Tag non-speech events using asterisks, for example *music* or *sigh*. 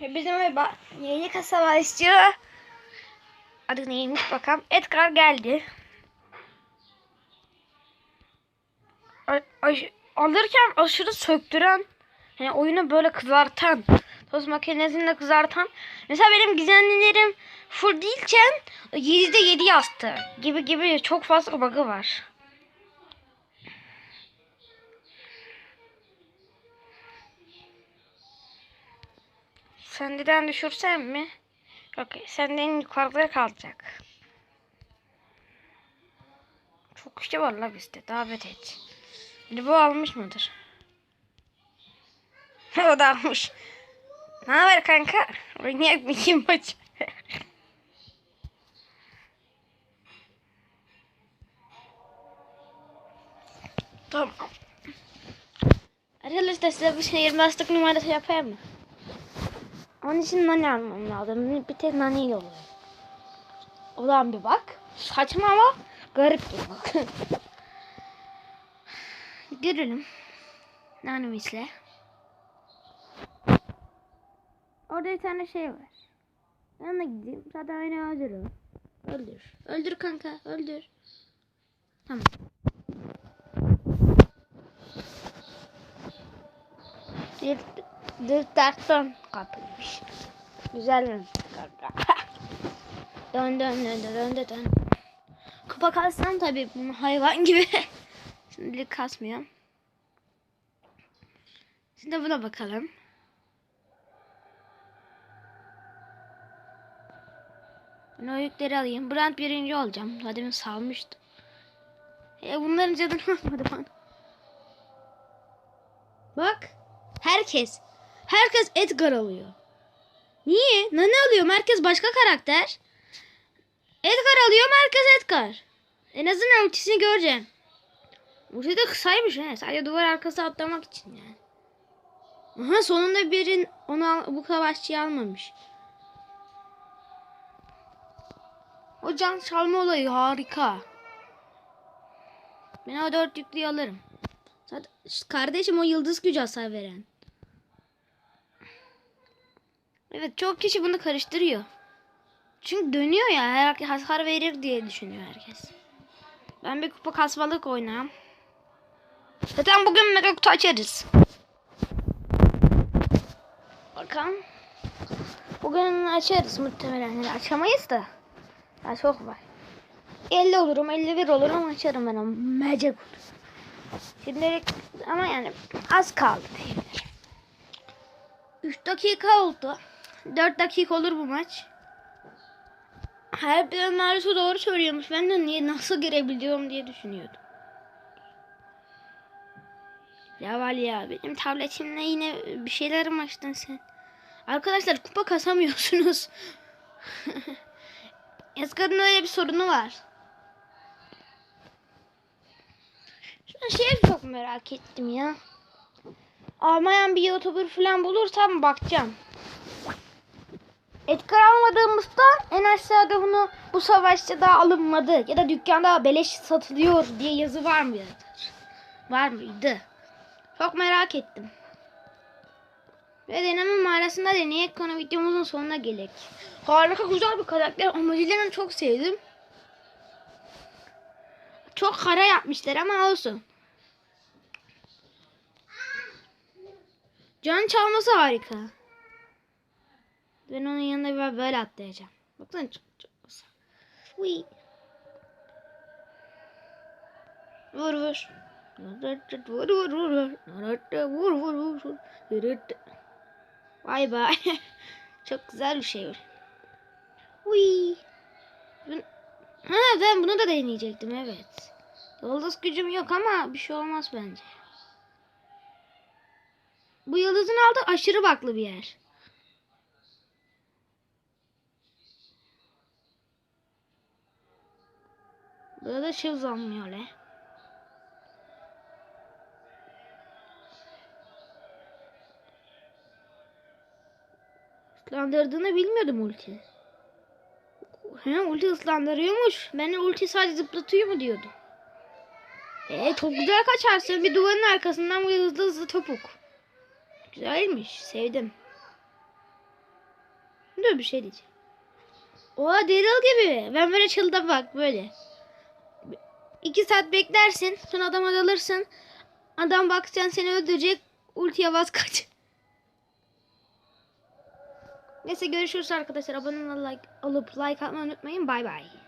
Bizim merhaba. Yeni kasaba istiyor. Adı neymiş bakalım. Edgar geldi. Alırken aşırı söktüren. Yani oyunu böyle kızartan. Tost makinesinde kızartan. Mesela benim gizemlilerim full değilken 7'de 7 yazdı. Gibi gibi çok fazla bug'ı var. Sendeden düşürsem mi? Yok senden yukarıda kalacak. Çok kişi var la bizde. Davet et. Biri bu almış mıdır? *laughs* o da almış. Ne haber kanka? Oynayak mı kim maç? *laughs* tamam. Arkadaşlar size bir şey 25'lik numarası yapayım mı? Onun için nane almam lazım. Bir tek nane oluyor. Ulan bir bak. Saçma ama garip bir bak. *laughs* Görelim. Nanemizle. Orada bir tane şey var. Ben de gideyim. Zaten beni öldürür. Öldür. Öldür kanka. Öldür. Tamam. Bir dırtlardan kapıymış. Güzel mi? *laughs* Dön dön dön dön dön dön. Kupa kalsam tabii bunu hayvan gibi. *laughs* Şimdilik kasmıyorum. Şimdi buna bakalım. Ben o yükleri alayım. Brand birinci olacağım. Zaten salmıştım. E bunların canını almadı *laughs* bana. Bak. Herkes. Herkes Edgar alıyor. Niye? Ne alıyor? Herkes başka karakter. Edgar alıyor. Herkes Edgar. En azından ultisini göreceğim. Ulti de kısaymış he. Sadece duvar arkası atlamak için yani. Aha sonunda birin onu al, bu savaşçıyı almamış. O can çalma olayı harika. Ben o dört yüklüyü alırım. Zaten kardeşim o yıldız gücü hasar veren. Evet çok kişi bunu karıştırıyor. Çünkü dönüyor ya her hasar verir diye düşünüyor herkes. Ben bir kupa kasmalık oynayayım. Zaten bugün mega kutu açarız. Bakalım. Bugün açarız muhtemelen. Yani açamayız da. Daha çok var. 50 olurum, 51 olurum açarım ben o mega kutu. Şimdilik ama yani az kaldı diyebilirim. 3 dakika oldu. 4 dakika olur bu maç. Her bir Naruto doğru söylüyormuş. Ben de niye nasıl girebiliyorum diye düşünüyordum. Ya var ya benim tabletimle yine bir şeyler mi açtın sen? Arkadaşlar kupa kasamıyorsunuz. *laughs* Edgar'ın öyle bir sorunu var. Ben şeyi çok merak ettim ya. Almayan bir YouTuber falan bulursam bakacağım. Edgar almadığımızda en aşağıda bunu bu savaşta da alınmadı ya da dükkanda beleş satılıyor diye yazı var mıydı? Var mıydı? Çok merak ettim. Ve deneme mağarasında deneyek konu videomuzun sonuna gelek. Harika güzel bir karakter. Emojilerini çok sevdim. Çok kara yapmışlar ama olsun. Can çalması harika. Ben onun yanında bir böyle atlayacağım. Baksana çok çok güzel. Uy. Vur vur. Vur vur vur vur. Vur vur vur. Vay be. *laughs* çok güzel bir şey var. Uy. Ha ben bunu da deneyecektim evet. Yıldız gücüm yok ama bir şey olmaz bence. Bu yıldızın altı aşırı baklı bir yer. Burada da şey uzanmıyor öyle. Islandırdığını bilmiyordum ulti. He, ulti ıslandırıyormuş. Ben ulti sadece zıplatıyor mu diyordum. E çok güzel kaçarsın. Bir duvarın arkasından bu hızlı hızlı topuk. Güzelmiş. Sevdim. dur bir şey diyeceğim. Oha Daryl gibi. Ben böyle çılda bak böyle. İki saat beklersin. Sonra adama dalırsın. Adam bakacaksın seni öldürecek. Ultiye bas kaç. Neyse görüşürüz arkadaşlar. Abone olup like, olup like atmayı unutmayın. Bay bay.